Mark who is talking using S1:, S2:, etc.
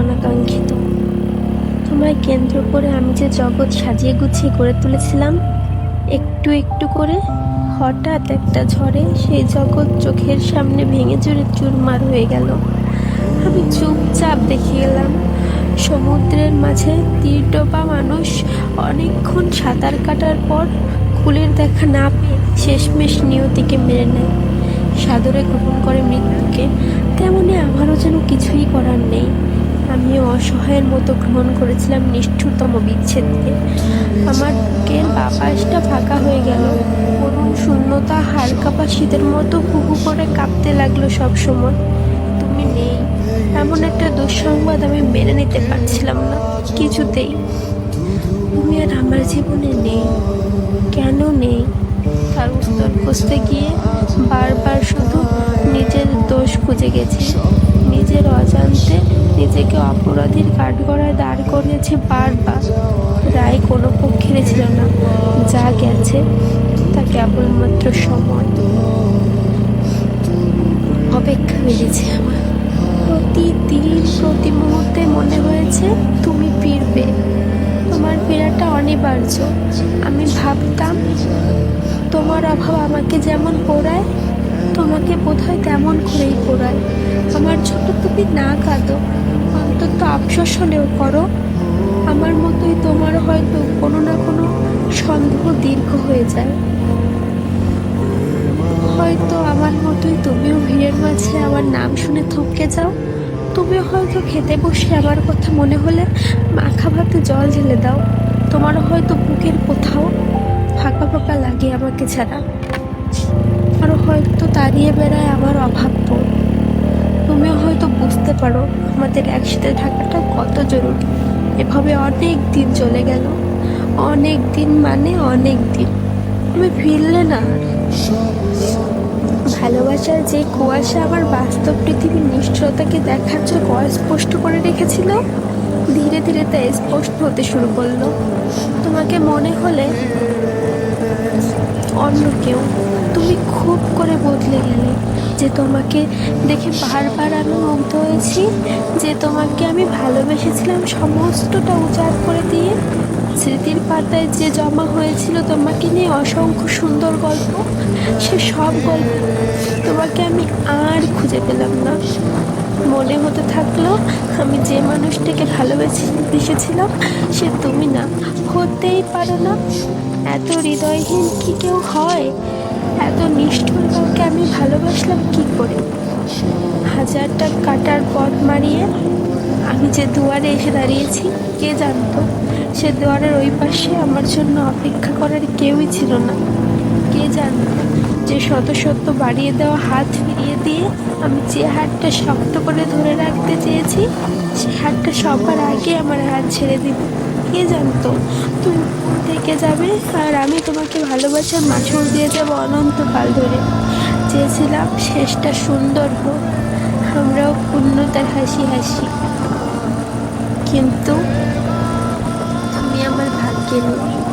S1: অনাকাঙ্ক্ষিত। তোমায় কেন্দ্র করে আমি যে জগৎ সাজিয়ে গুছিয়ে গড়ে তুলেছিলাম, একটু একটু করে হঠাৎ একটা ঝড়ে সেই জগৎ চোখের সামনে ভেঙে চুরে চুরমার হয়ে গেল। আমি চুপচাপ দেখে গেলাম সমুদ্রের মাঝে তীরডোবা মানুষ অনেকক্ষণ সাঁতার কাটার পর কুলের দেখা না পেয়ে শেষমেশ নিয়তিকে মেরে নেয়। সাদরে গ্রহণ করে মৃত্যুকে, তেমনি আমারও যেন কিছুই করার নেই। আমিও অসহায়ের মতো গ্রহণ করেছিলাম নিষ্ঠুরতম বিচ্ছেদকে। আমার বুকের বাপাসটা ফাঁকা হয়ে গেল। করুণ শূন্যতা হাড় কাঁপা শীতের মতো হুহু করে কাঁপতে লাগল সব সময়। তুমি নেই। এমন একটা দুঃসংবাদ আমি মেনে নিতে পারছিলাম না। কিছুতেই। তুমি আর আমার জীবনে নেই। কেন নেই? তার উত্তর খুঁজতে গিয়ে বারবার শুধু নিজের দোষ খুঁজে গেছি। নিজেকে অপরাধীর কাঠগড়ায় দাঁড় করিয়েছি বারবার। রায় কোনো পক্ষের ছিল না। যা গেছে, তা কেবলমাত্র সময়। অপেক্ষা মিলেছে আমার। প্রতিদিন, প্রতি মুহূর্তে মনে হয়েছে, তুমি ফিরবে। তোমার ফেরাটা অনিবার্য। আমি ভাবতাম, তোমার অভাব আমাকে যেমন পোড়ায়, তোমাকে বোধহয় তেমন করেই পোড়ায়। তুমি না কাঁদো অন্তত আফসোস হলেও করো। আমার মতোই তোমার হয়তো কোনো না কোনো সন্দেহ দীর্ঘ হয়ে যায়। হয়তো আমার মতোই তুমিও ভিড়ের মাঝে আমার নাম শুনে থমকে যাও। তুমিও হয়তো খেতে বসে আমার কথা মনে হলে মাখা ভাতে জল ঢেলে দাও। তোমার হয়তো বুকের কোথাও ফাঁকা ফাঁকা লাগে আমাকে ছাড়া। আরও হয়তো তাড়িয়ে বেড়ায় আমার অভাব বোধ। তুমিও হয়তো বুঝতে পারো, আমাদের একসাথে থাকাটা কত জরুরি। এভাবে অনেক দিন চলে গেল। অনেক দিন মানে অনেক দিন। তুমি ফিরলে না? ভালোবাসার যে কুয়াশা আমার বাস্তব পৃথিবীর নিষ্ঠুরতাকে দেখার জন্য অস্পষ্ট করে রেখেছিল, ধীরে ধীরে তা স্পষ্ট হতে শুরু করল। তোমাকে মনে হলে অন্য কেউ, তুমি খুব করে বদলে গেলে। যে তোমাকে দেখে বারবার আমি মুগ্ধ হয়েছি, যে তোমাকে আমি ভালোবেসেছিলাম সমস্তটা উজাড় করে দিয়ে। স্মৃতির পাতায় যে জমা হয়েছিল তোমাকে নিয়ে অসংখ্য সুন্দর গল্প, সে সব গল্প তোমাকে আমি আর খুঁজে পেলাম না। মনে হতে থাকল আমি যে মানুষটাকে ভালোবেসে বেসেছিলাম, সে তুমি না। হতেই পারো না। এত হৃদয়হীন কি কেউ হয়? এত নিষ্ঠুর কাউকে আমি ভালোবাসলাম কি করে? হাজারটা কাটার পথ মারিয়ে আমি যে দুয়ারে এসে দাঁড়িয়েছি, কে জানতো? সে দুয়ারের ওই পাশে আমার জন্য অপেক্ষা করার কেউই ছিল না। কে জানতো যে শত শত বাড়িয়ে দেওয়া হাত ফিরিয়ে দিয়ে আমি যে হাতটা শক্ত করে ধরে রাখতে চেয়েছি, সে হাতটা সবার আগে আমার হাত ছেড়ে দিল কে জানতো? তুমি থেকে যাবে? আর আমি তোমাকে ভালোবাসার মাছর দিয়ে যাব অনন্তকাল ধরে। চেয়েছিলাম শেষটা সুন্দর হোক। আমরাও পূর্ণতার হাসি হাসি। কিন্তু তুমি আমার ভাগ্যে নেই